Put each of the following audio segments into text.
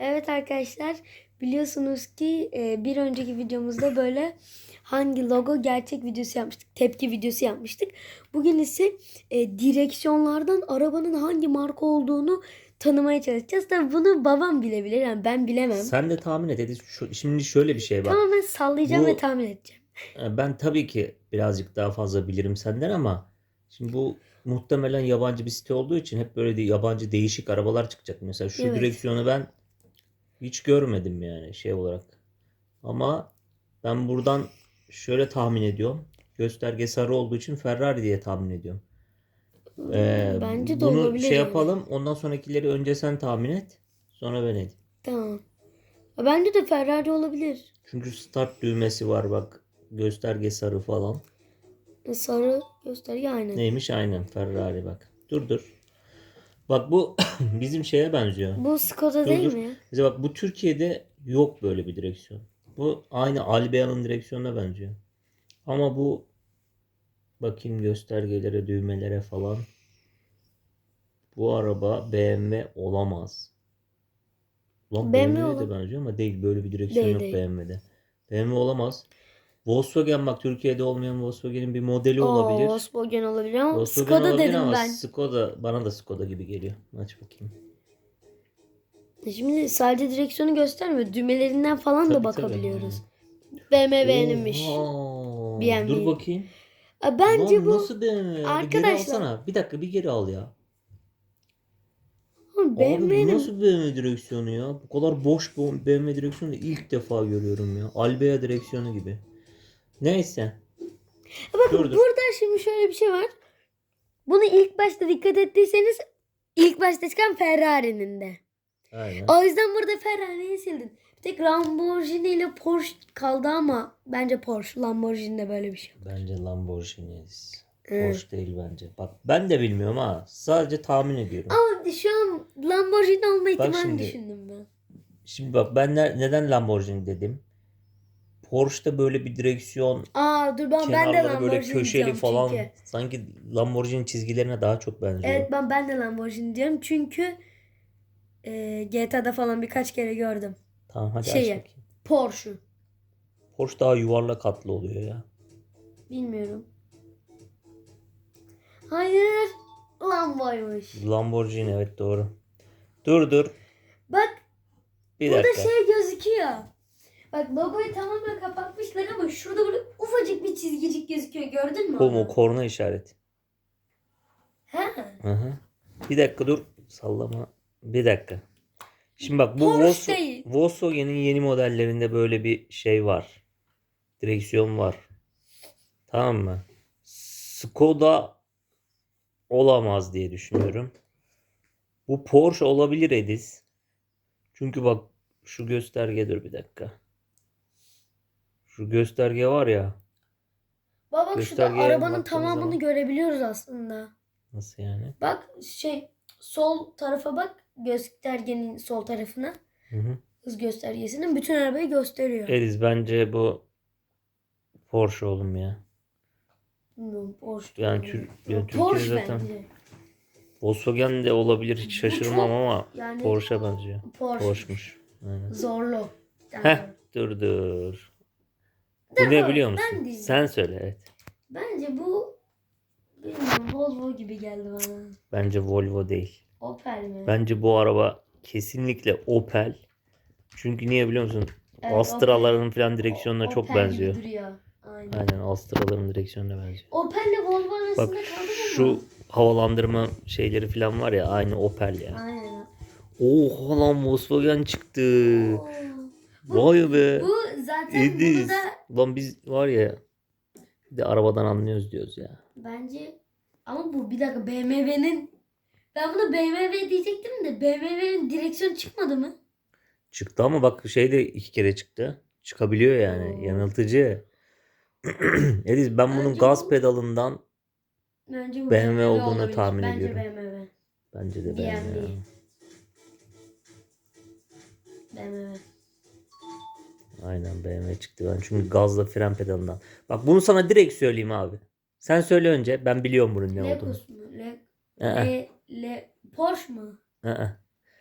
Evet arkadaşlar biliyorsunuz ki e, bir önceki videomuzda böyle hangi logo gerçek videosu yapmıştık. Tepki videosu yapmıştık. Bugün ise e, direksiyonlardan arabanın hangi marka olduğunu tanımaya çalışacağız. Tabii bunu babam bilebilir yani ben bilemem. Sen de tahmin et. Şu- Şimdi şöyle bir şey var. Tamamen sallayacağım Bu- ve tahmin edeceğim. Ee, Ben tabii ki birazcık daha fazla bilirim senden ama şimdi bu muhtemelen yabancı bir site olduğu için hep böyle de yabancı değişik arabalar çıkacak. Mesela şu Evet. direksiyonu ben hiç görmedim yani şey olarak. Ama ben buradan şöyle tahmin ediyorum. Gösterge sarı olduğu için Ferrari diye tahmin ediyorum. Ee, Bence de bunu olabilir. şey yani. yapalım. Ondan sonrakileri önce sen tahmin et. Sonra ben edeyim. Tamam. Bence de Ferrari olabilir. Çünkü start düğmesi var bak. Gösterge sarı falan. Sarı gösterge aynı. Neymiş aynen Ferrari bak. Dur dur. Bak bu bizim şeye benziyor. Bu Skoda değil dur. mi? Mesela bak bu Türkiye'de yok böyle bir direksiyon. Bu aynı Albea'nın direksiyonuna benziyor. Ama bu bakayım göstergelere, düğmelere falan. Bu araba BMW olamaz. Lan BMW BMW'ye de olam- benziyor ama değil. Böyle bir direksiyon Değil, yok değil. BMW'de. BMW olamaz. Volkswagen bak Türkiye'de olmayan Volkswagen'in bir modeli Oo, olabilir. Volkswagen olabilir ama Volkswagen Skoda olabilir dedim ama ben. Skoda bana da Skoda gibi geliyor. Aç bakayım. Şimdi sadece direksiyonu göstermiyor. Düğmelerinden falan da Tabii, bakabiliyoruz. tabii. BMW'ninmiş. Oha. BMW. Dur bakayım. Aa, Bence Lan bu nasıl BMW? ya? Bir geri Arkadaşlar- alsana. Bir dakika bir geri al ya. Oğlum, Abi bu BMW'nin nasıl BMW direksiyonu ya? Bu kadar boş bir BMW direksiyonu ilk defa görüyorum ya. Albea direksiyonu gibi. Neyse. Bakın Dur, dur. burada şimdi şöyle bir şey var. Bunu ilk başta dikkat ettiyseniz ilk başta çıkan Ferrari'nin de. Aynen. O yüzden burada Ferrari'yi sildin. Bir tek Lamborghini ile Porsche kaldı ama bence Porsche. Lamborghini'de böyle bir şey. Bence Lamborghini. Evet. Porsche değil bence. Bak ben de bilmiyorum ha. Sadece tahmin ediyorum. Ama şu an Lamborghini olma ihtimalini şimdi. düşündüm ben. Şimdi bak ben ne- neden Lamborghini dedim? Porsche'da böyle bir direksiyon Aa dur ben, ben de kenarları Lamborghini böyle köşeli diyeceğim falan çünkü. sanki Lamborghini çizgilerine daha çok benziyor. Evet ben ben de Lamborghini diyorum çünkü e, GTA'da falan birkaç kere gördüm. Tamam hadi Şeyi. aç bakayım. Porsche. Porsche daha yuvarlak hatlı oluyor ya. Bilmiyorum. Hayır. Lambo'ymuş. Lamborghini evet doğru. Dur dur. Bak Bir burada dakika. şey gözüküyor. Bak logoyu tamamen kapatmışlar ama şurada böyle ufacık bir çizgicik gözüküyor. Gördün mü? Bu onu? mu? Korna işareti. He. Hı hı. Bir dakika dur. Sallama. Bir dakika. Şimdi bak bu Porsche Volks- değil. Volkswagen'in yeni modellerinde böyle bir şey var. Direksiyon var. Tamam mı? Skoda olamaz diye düşünüyorum. Bu Porsche olabilir Edis. Çünkü bak şu gösterge dur bir dakika. Şu gösterge var ya. Bak bak şurada Göstergeye arabanın baktığımız tamamını zaman- görebiliyoruz aslında. Nasıl yani? Bak şey sol tarafa bak göstergenin sol tarafına. Hı hı. Hız göstergesinin bütün arabayı gösteriyor. Ediz bence bu Porsche oğlum ya. Bilmiyorum, Porsche. Yani. Tür- yani Türkiye'de Porsche zaten- bence. Volkswagen de olabilir hiç şaşırmam ama Yani Porsche benziyor. Porsche. Porsche'muş. Aynen. Zorlu. Heh dur dur. Bu ne biliyor ben musun? diyeceğim. Sen söyle evet. Bence bu bilmiyorum Volvo gibi geldi bana. Bence Volvo değil. Opel mi? Bence bu araba kesinlikle Opel. Çünkü niye biliyor musun? Evet, Astra'ların falan direksiyonuna çok Opel gibi benziyor. duruyor. Aynen. Aynen Astra'ların direksiyonuna benziyor. Opel ile Volvo arasında Bak kaldı mı? şu havalandırma şeyleri falan var ya aynı Opel ya. Aynen. Oha lan Volkswagen çıktı. Oo. Bu- Vay be. Bu zaten Ediz. bunu da Lan biz var ya bir de arabadan anlıyoruz diyoruz ya. bence ama bu bir dakika BMW'nin ben bunu BMW diyecektim de BMW'nin direksiyon çıkmadı mı? Çıktı ama bak şey de iki kere çıktı. Çıkabiliyor yani. Oo. Yanıltıcı. Ediz ben bunun Bence gaz bu- pedalından Bence bu BMW olduğunu olabilir. tahmin Bence ediyorum. BMW. bence de BMW. BMW. BMW. Aynen BMW çıktı ben. Çünkü gazla fren pedalından. Bak bunu sana direkt söyleyeyim abi. Sen söyle önce. Ben biliyorum bunun ne olduğunu. Lexus mu? Le, Ee, Le, Le, Porsche mu? ee.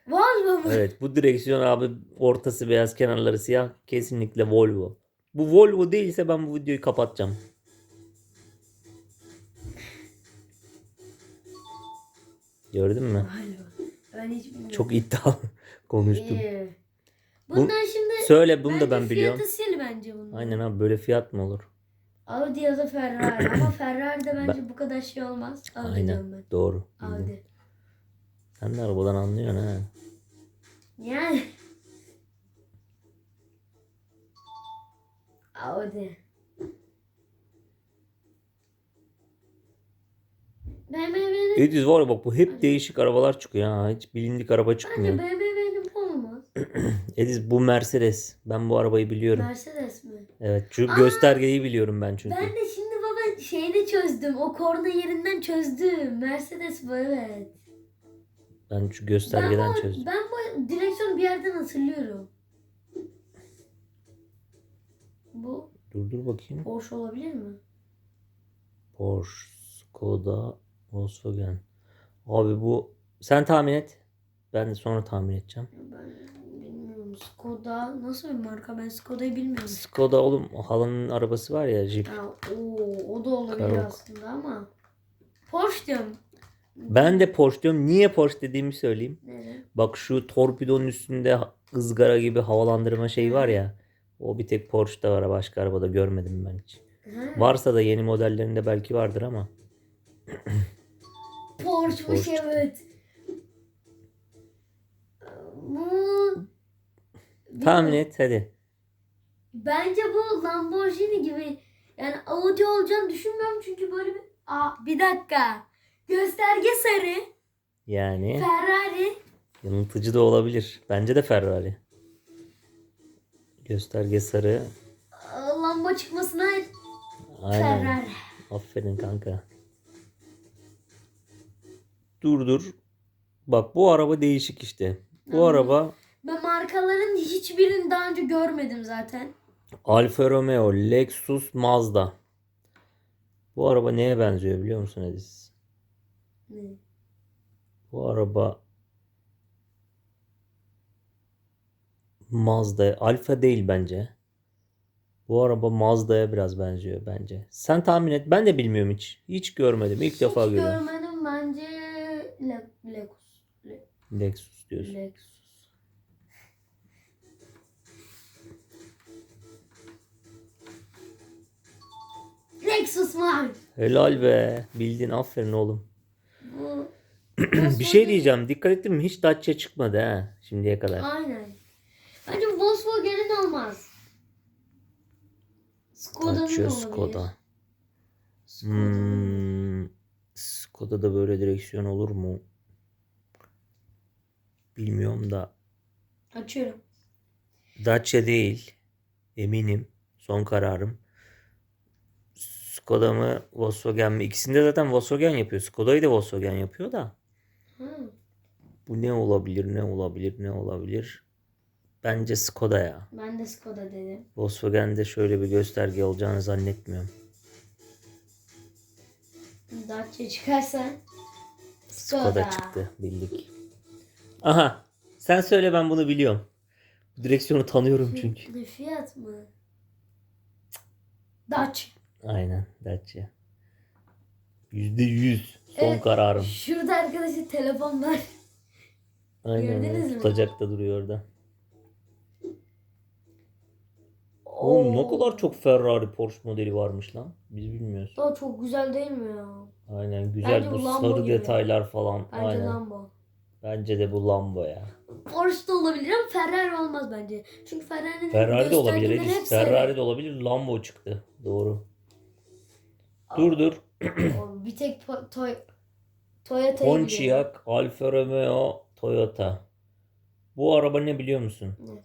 Volvo mu? Evet bu direksiyon abi ortası beyaz kenarları siyah kesinlikle Volvo. Bu Volvo değilse ben bu videoyu kapatacağım. Gördün mü? Volvo. Ben hiç bilmiyorum. Çok iddialı konuştum. İyi. Bundan şimdi Söyle bunu da bence ben biliyorum. fiyatı sil bence bunun. Aynen abi böyle fiyat mı olur? Audi ya da Ferrari ama Ferrari'de bence bu kadar şey olmaz. Audi diyorum Aynen ben. doğru. Audi. Sen de arabadan anlıyorsun ha. Yani. Audi. BMW'nin Ediz var ya bak bu hep değişik arabalar çıkıyor ha. Hiç bilindik araba bence çıkmıyor. Bu olmaz. Ediz bu Mercedes. Ben bu arabayı biliyorum. Mercedes mi? Evet şu Aa! göstergeyi biliyorum ben çünkü. Ben de şimdi baba şeyini çözdüm. O korna yerinden çözdüm. Mercedes bu evet. Ben şu Ben göstergeden bu, çözdüm. ben bu direksiyonu bir yerden hatırlıyorum. Bu Dur dur bakayım. Porsche olabilir mi? Porsche, Skoda, Volkswagen. Abi bu sen tahmin et. Ben de sonra tahmin edeceğim. Ben. Skoda nasıl bir marka? Ben Skoda'yı bilmiyorum. Skoda oğlum halanın arabası var ya Jeep. Ya, oo, o da olabilir Karoq. aslında ama. Porsche diyorum. Ben de Porsche diyorum. Niye Porsche dediğimi söyleyeyim. Neden? Bak şu torpidonun üstünde ızgara gibi havalandırma şeyi var ya. O bir tek Porsche'da var. Başka arabada görmedim ben hiç. Ha, Varsa da yeni modellerinde belki vardır ama. Porsche'muş Porsche. evet. Bu Tahmin Bilmiyorum. et hadi. Bence bu Lamborghini gibi yani Audi olacağını düşünmüyorum çünkü böyle bir Aa, bir dakika. Gösterge sarı. Yani Ferrari. yanıltıcı da olabilir. Bence de Ferrari. Gösterge sarı. Aa, Lambo çıkmasına Aynen. Ferrari. Aferin kanka. Dur dur. Bak bu araba değişik işte. Bu Hı. araba Ben markaların hiçbirini daha önce görmedim zaten. Alfa Romeo, Lexus, Mazda. Bu araba neye benziyor biliyor musun Edis? Ne? Bu araba Mazda. Alfa değil bence. Bu araba Mazda'ya biraz benziyor bence. Sen tahmin et. Ben de bilmiyorum hiç. Hiç görmedim. İlk defa Hiç görüyorum. görmedim bence Le Lexus. Le Lexus diyorsun. Lexus. Lexus var. Helal be. Bildin. Aferin oğlum. Bu Bir şey diyeceğim. Dikkat ettin mi? Hiç Dacia çıkmadı ha. Şimdiye kadar. Aynen. Bence Volkswagen'in olmaz. Skoda'nın Dacia, olabilir. Skoda. Skoda. Hmm, Skoda'da böyle direksiyon olur mu? Bilmiyorum da. Açıyorum. Dacia değil. Eminim. Son kararım. Skoda mı Volkswagen mi? İkisinde zaten Volkswagen yapıyor. Skoda'yı da Volkswagen yapıyor da. Hı. Bu ne olabilir, ne olabilir, ne olabilir? Bence Skoda ya. Ben de Skoda dedim. Volkswagen'de şöyle bir gösterge olacağını zannetmiyorum. Dacia çıkarsa Skoda. Skoda çıktı. Bildik. Aha. Sen söyle ben bunu biliyorum. Bu direksiyonu tanıyorum çünkü. Fiyat mı? Dacia. Aynen Dacia. Yüzde yüz. Son Evet. kararım. Şurada arkadaşlar telefon var. Aynen. Gördünüz mü? Tutacak da duruyor orada. Oğlum ne Oo. kadar çok Ferrari Porsche modeli varmış lan. Biz bilmiyoruz. Daha çok güzel değil mi ya? Aynen güzel Bence bu bu Lambo sarı gibi. detaylar falan. Bence Aynen. Lambo. Bence de bu Lambo ya. Porsche da olabilir ama Ferrari olmaz bence. Çünkü Ferrari'nin Ferrari de olabilir. göstergeleri Edis. hep sarı. Ferrari de olabilir. Lambo çıktı. Doğru. Dur dur. Bir tek to- toy Toyota'yı. Pontiac, Alfa Romeo, Toyota. Bu araba ne biliyor musun? Ne?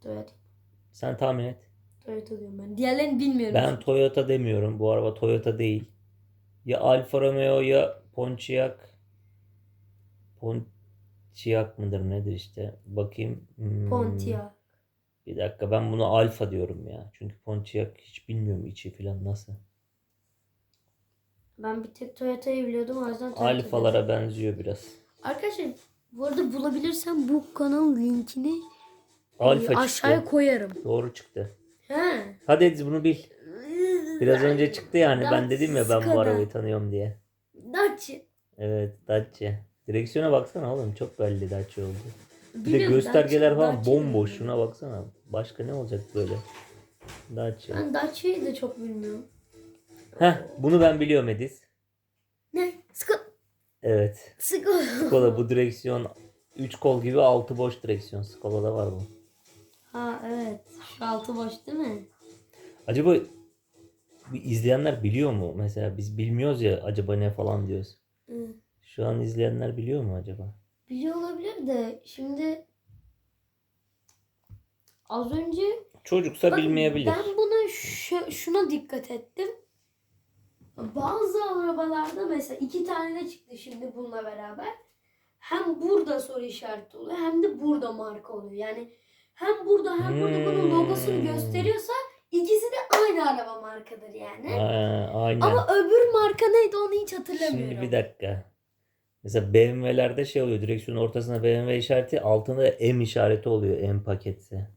Toyota. Sen tahmin et. Toyota diyorum ben. Diğerlerini bilmiyorum. Ben Toyota demiyorum. Bu araba Toyota değil. Ya Alfa Romeo ya Pontiac. Pontiac mıdır nedir işte. Bakayım. Hmm, Pontiac. Bir dakika ben bunu Alfa diyorum ya. Çünkü Pontiac hiç bilmiyorum içi falan nasıl. Ben bir tek Toyota'yı biliyordum o yüzden Toyota Alfalara dedim. benziyor biraz. Arkadaşlar Bu arada bulabilirsem bu kanalın linkini e, Alfa aşağıya çıktı. koyarım. Doğru çıktı. He. Hadi Ediz bunu bil. Biraz önce çıktı yani. Ben dedim ya ben bu arabayı tanıyorum diye. Dacia. Evet Dacia. Direksiyona baksana oğlum çok belli Dacia oldu. Bir de göstergeler Dacia- falan Dacia bomboş. Şuna baksana. Başka ne olacak böyle? Dacia. Ben Dacia'yı da çok bilmiyorum. Heh bunu ben biliyorum Ediz. Ne? Sıkı. Evet. Sıkı. Skoda bu direksiyon 3 kol gibi 6 boş direksiyon. Skoda'da var bu. Ha evet. Şu altı boş değil mi? Acaba izleyenler biliyor mu? Mesela biz bilmiyoruz ya acaba ne falan diyoruz. Hı. Şu an izleyenler biliyor mu acaba? Biliyor olabilir de şimdi az önce Çocuksa Bak, bilmeyebilir. Ben buna şu- şuna dikkat ettim. Bazı arabalarda mesela iki tane de çıktı şimdi bununla beraber. Hem burada soru işareti oluyor hem de burada marka oluyor. Yani hem burada hem burada bunun Hmm. logosunu gösteriyorsa ikisi de aynı araba markadır yani. Aa, aynen. Ama öbür marka neydi onu hiç hatırlamıyorum. Şimdi bir dakika. Mesela BMW'lerde şey oluyor. Direksiyonun ortasında BMW işareti altında da M işareti oluyor. M paketse.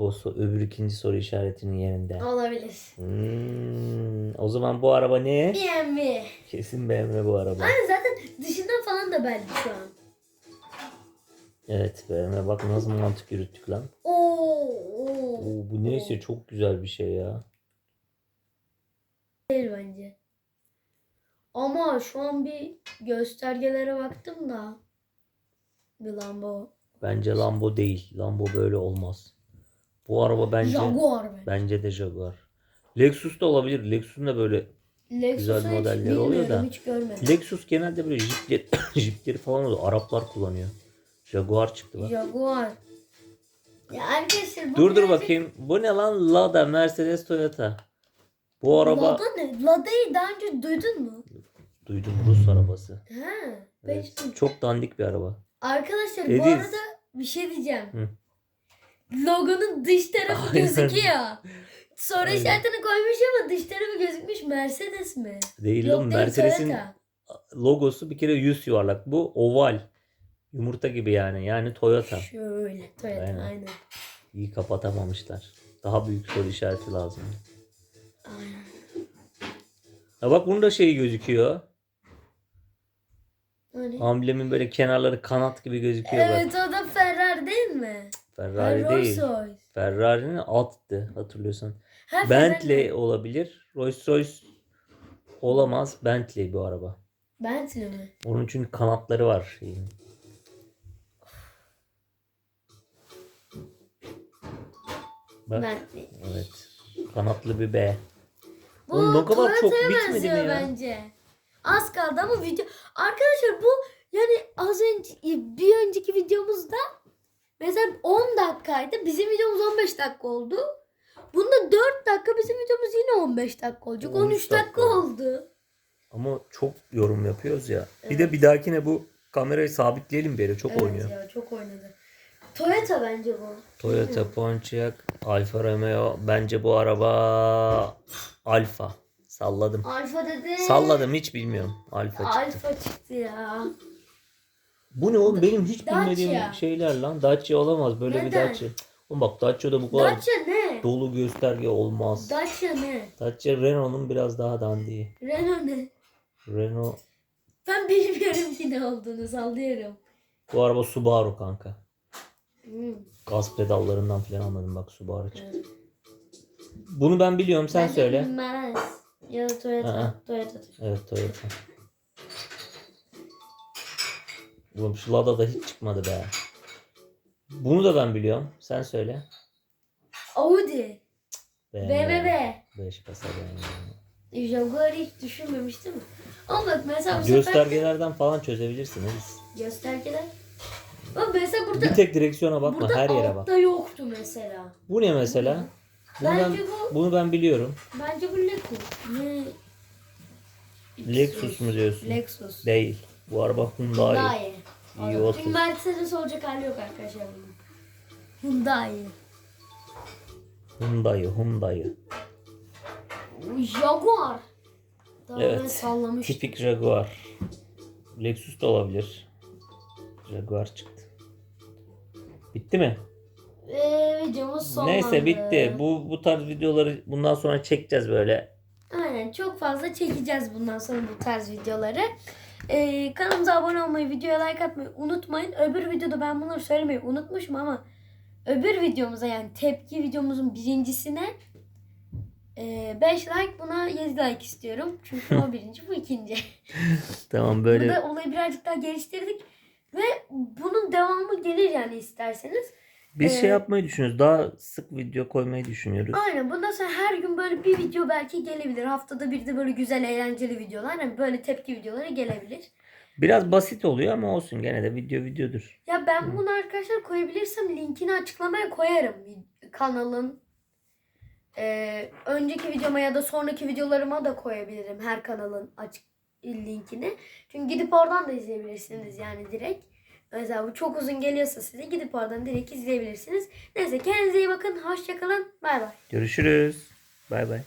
O so- öbür ikinci soru işaretinin yerinde. Olabilir. Hmm, o zaman bu araba ne? BMW. Kesin BMW bu araba. Aynen zaten dışından falan da belli şu an. Evet BMW bak nasıl mantık yürüttük lan. Oo, oo. Oo, bu neyse çok güzel bir şey ya. Değil bence. Ama şu an bir göstergelere baktım da. Bir Lambo. Bence Lambo değil. Lambo böyle olmaz. Bu araba bence Jaguar be. bence de Jaguar. Lexus da olabilir. Lexus'un da böyle Lexus'u güzel hiç modeller oluyor da. Hiç görmedim. Lexus genelde böyle jipleri, jipleri falan oluyor. Araplar kullanıyor. Jaguar çıktı bak. Jaguar. Ya arkadaşlar bu Dur dur birazcık- bakayım. Bu ne lan? Lada, Mercedes, Toyota. Bu araba Lada ne? Lada'yı daha önce duydun mu? duydum Rus arabası. He. Ben Evet. hiç duymadım. Çok dandik bir araba. Arkadaşlar bu Ediz. arada bir şey diyeceğim. Hı. Logonun dış tarafı Aynen. gözüküyor. Soru Aynen. işaretini koymuş ama dış tarafı gözükmüş Mercedes mi? Değil Yok değil Mercedes'in Toyota. logosu bir kere yüz yuvarlak. Bu oval. Yumurta gibi yani. Yani Toyota. Şöyle Toyota Aynen. aynen. İyi kapatamamışlar. Daha büyük soru işareti lazım. Aynen. Ha bak bunun da şeyi gözüküyor. Hani? Amblemin böyle kenarları kanat gibi gözüküyor bak. Evet o da Ferrari değil mi? Ferrari değil. Rolls. Ferrari'nin alttı hatırlıyorsan. Ha, Bentley Ferrari. olabilir. Rolls Royce olamaz. Bentley bu araba. Bentley mi? Onun çünkü kanatları var şeyin. Bak. Bentley. Evet. Kanatlı bir B. Bu Oğlum ne kadar çok bitmedi mi ya? bence. Az kaldı ama video... Arkadaşlar bu yani az önce bir önceki videomuzda mesela 10 dakikaydı. Bizim videomuz 15 dakika oldu. Bunda 4 dakika bizim videomuz yine 15 dakika olacak. 13 13 dakika, dakika. oldu. Ama çok yorum yapıyoruz ya. Bir de bir dahakine bu kamerayı sabitleyelim bir yere. Çok evet oynuyor. ya çok oynadı. Toyota bence bu. Toyota Pontiac, Alfa Romeo. Bence bu araba Alfa. Salladım. Alfa dedi. Salladım hiç bilmiyorum. Alfa çıktı. Alfa çıktı ya. Bu ne oğlum benim hiç Dacia. bilmediğim şeyler lan. Dacia olamaz böyle bir Neden? Dacia. Oğlum bak Dacia'da bu kadar Dacia ne? dolu gösterge olmaz. Dacia ne? Dacia Renault'un biraz daha dandiği. Renault ne? Renault Ben bilmiyorum ki ne olduğunu sallıyorum. bu araba Subaru kanka. Hmm. Gaz pedallarından falan anladım bak Subaru çıktı. Bunu ben biliyorum sen Bence söyle. Mercedes ya da Toyota. Aa. Toyota. Evet Toyota. Oğlum şu Lada da hiç çıkmadı be. Bunu da ben biliyorum. Sen söyle. Audi. BMW. 5 kasa BMW. Jaguar'ı hiç düşünmemiştim. Ama bak mesela bu sefer Göstergelerden falan çözebilirsin. Elis. göstergeler. Bak mesela burada Bir tek direksiyona bakma. burada her yere bak. altta yoktu mesela. Bu ne mesela? Bunu ben, Bence bu bunu ben biliyorum. bence bu Lexus. Ne? Lexus mu diyorsun? Lexus. Değil. Bu araba Hyundai. Hyundai. İyi olsun. Mercedes olacak hali yok arkadaşlar bunun. Hyundai. Hyundai, Hyundai. Jaguar. Daha Evet. Tipik Jaguar. Lexus da olabilir. Jaguar çıktı. Bitti mi? Ve videomuz sonlandı. Neyse bitti. Bu bu tarz videoları bundan sonra çekeceğiz böyle. Aynen çok fazla çekeceğiz bundan sonra bu tarz videoları. Ee, kanalımıza abone olmayı, videoya like atmayı unutmayın. Öbür videoda ben bunları söylemeyi unutmuşum ama öbür videomuza yani tepki videomuzun birincisine 5 like buna 7 like istiyorum. Çünkü o birinci bu ikinci. Tamam böyle Burada olayı birazcık daha geliştirdik. Ve bunun devamı gelir yani isterseniz. Biz Ee, şey yapmayı düşünüyoruz. Daha sık video koymayı düşünüyoruz. Aynen bundan sonra her gün böyle bir video belki gelebilir. Haftada bir de böyle güzel eğlenceli videolar. Yani böyle tepki videoları gelebilir. Biraz basit oluyor ama olsun gene de video videodur. Ya ben bunu arkadaşlar koyabilirsem linkini açıklamaya koyarım. Kanalın Ee, önceki videoma ya da sonraki videolarıma da koyabilirim her kanalın açık linkini. Çünkü gidip oradan da izleyebilirsiniz yani direkt. Mesela bu çok uzun geliyorsa size gidip oradan direkt izleyebilirsiniz. Neyse kendinize iyi bakın. Hoşçakalın. Bay bay. Görüşürüz. Bay bay.